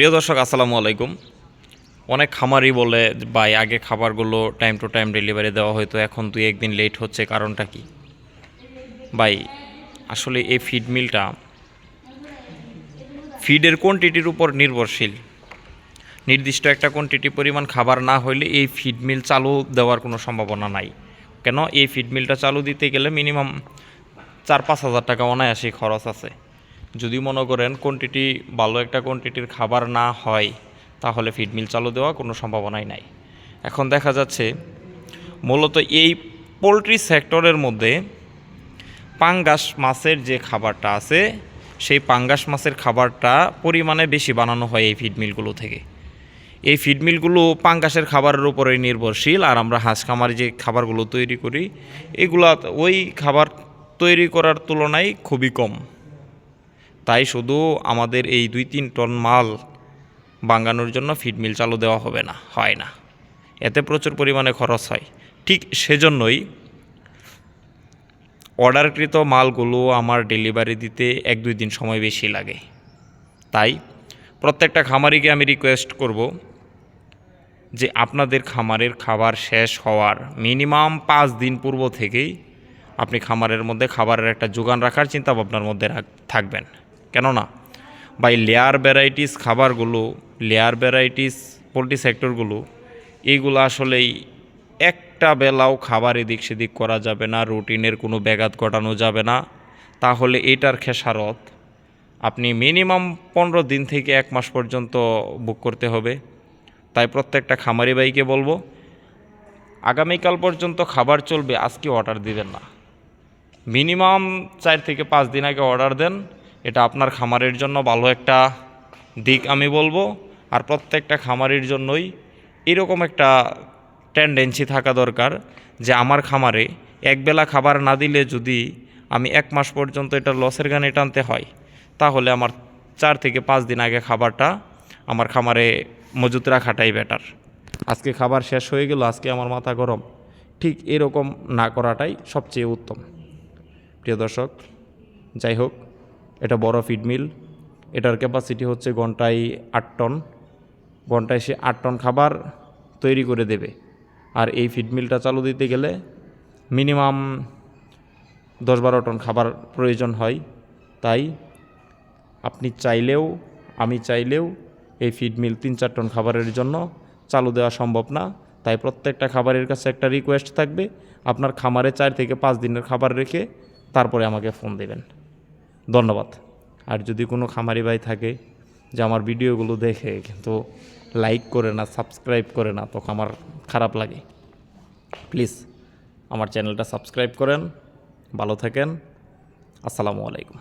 প্রিয় দর্শক, আসসালামু আলাইকুম। অনেক খামারই বলে, ভাই, আগে খাবারগুলো টাইম টু টাইম ডেলিভারি দেওয়া হয়তো এখন দুই একদিন লেট হচ্ছে, কারণটা কি? ভাই, আসলে এই ফিড মিলটা ফিডের কোয়ান্টিটির উপর নির্ভরশীল। নির্দিষ্ট একটা কোয়ান্টিটি পরিমাণ খাবার না হইলে এই ফিড মিল চালু দেওয়ার কোনো সম্ভাবনা নাই। কেন? এই ফিড মিলটা চালু দিতে গেলে মিনিমাম চার পাঁচ হাজার টাকা অনায়াসই খরচ আছে। যদি মনে করেন কোয়ান্টিটি ভালো একটা কোয়ান্টিটির খাবার না হয়, তাহলে ফিডমিল চালু দেওয়া কোনো সম্ভাবনাই নাই। এখন দেখা যাচ্ছে, মূলত এই পোলট্রি সেক্টরের মধ্যে পাঙ্গাস মাছের যে খাবারটা আছে, সেই পাঙ্গাস মাছের খাবারটা পরিমাণে বেশি বানানো হয় এই ফিডমিলগুলো থেকে। এই ফিডমিলগুলো পাঙ্গাসের খাবারের উপরে নির্ভরশীল, আর আমরা হাঁস খামারে যে খাবারগুলো তৈরি করি, এগুলা ওই খাবার তৈরি করার তুলনায় খুবই কম। তাই শুধু আমাদের এই দুই তিন টন মাল বাঙ্গানোর জন্য ফিড মিল চালু দেওয়া হবে না, হয় না। এতে প্রচুর পরিমাণে খরচ হয়। ঠিক সেজন্যই অর্ডারকৃত মালগুলো আমার ডেলিভারি দিতে এক দুই দিন সময় বেশি লাগে। তাই প্রত্যেকটা খামারিকে আমি রিকোয়েস্ট করব যে আপনাদের খামারের খাবার শেষ হওয়ার মিনিমাম পাঁচ দিন পূর্ব থেকেই আপনি খামারের মধ্যে খাবারের একটা যোগান রাখার চিন্তা ভাবনার মধ্যে থাকবেন। কেননা বা এই লেয়ার ভ্যারাইটিস খাবারগুলো লেয়ার ভ্যারাইটিস পোলট্রি সেক্টরগুলো এইগুলো আসলেই একটা বেলাও খাবার এদিক সেদিক করা যাবে না, রুটিনের কোনো ব্যাঘাত ঘটানো যাবে না। তাহলে এটার খেসারত আপনি মিনিমাম পনেরো দিন থেকে এক মাস পর্যন্ত বুক করতে হবে। তাই প্রত্যেকটা খামারি ভাইকে বলব, আগামীকাল পর্যন্ত খাবার চলবে, আজকে অর্ডার দিবেন না। মিনিমাম চার থেকে পাঁচ দিন আগে অর্ডার দেন এটা আপনার খামারের জন্য ভালো একটা দিক আমি বলব। আর প্রত্যেকটা খামারের জন্যই এরকম একটা টেন্ডেন্সি থাকা দরকার যে আমার খামারে একবেলা খাবার না দিলে যদি আমি এক মাস পর্যন্ত এটা লসের গানে টানতে হয়, তাহলে আমার চার থেকে পাঁচ দিন আগে খাবারটা আমার খামারে মজুত রাখাটাই বেটার আজকে খাবার শেষ হয়ে গেল, আজকে আমার মাথা গরম। ঠিক এরকম না করাটাই সবচেয়ে উত্তম। প্রিয় দর্শক, যাই হোক এটা বড় ফিড মিল এটার ক্যাপাসিটি হচ্ছে ঘন্টায় আট টন ঘন্টায় সে আট টন খাবার তৈরি করে দেবে। আর এই ফিড মিলটা চালু দিতে গেলে মিনিমাম দশ বারো টন খাবার প্রয়োজন হয়। তাই আপনি চাইলেও, আমি চাইলেও এই ফিড মিল তিন চার টন খাবারের জন্য চালু দেওয়া সম্ভব না। তাই প্রত্যেকটা খাবারের কাছে একটা রিকোয়েস্ট থাকবে। আপনার খামারে চার থেকে পাঁচ দিনের খাবার রেখে তারপরে আমাকে ফোন দেবেন। ধন্যবাদ। আর যদি কোনো খামারি ভাই থাকে যে আমার ভিডিওগুলো দেখে কিন্তু লাইক করে না, সাবস্ক্রাইব করে না, তখন আমার খারাপ লাগে। প্লিজ আমার চ্যানেলটা সাবস্ক্রাইব করেন, ভালো থাকেন। আসসালামু আলাইকুম।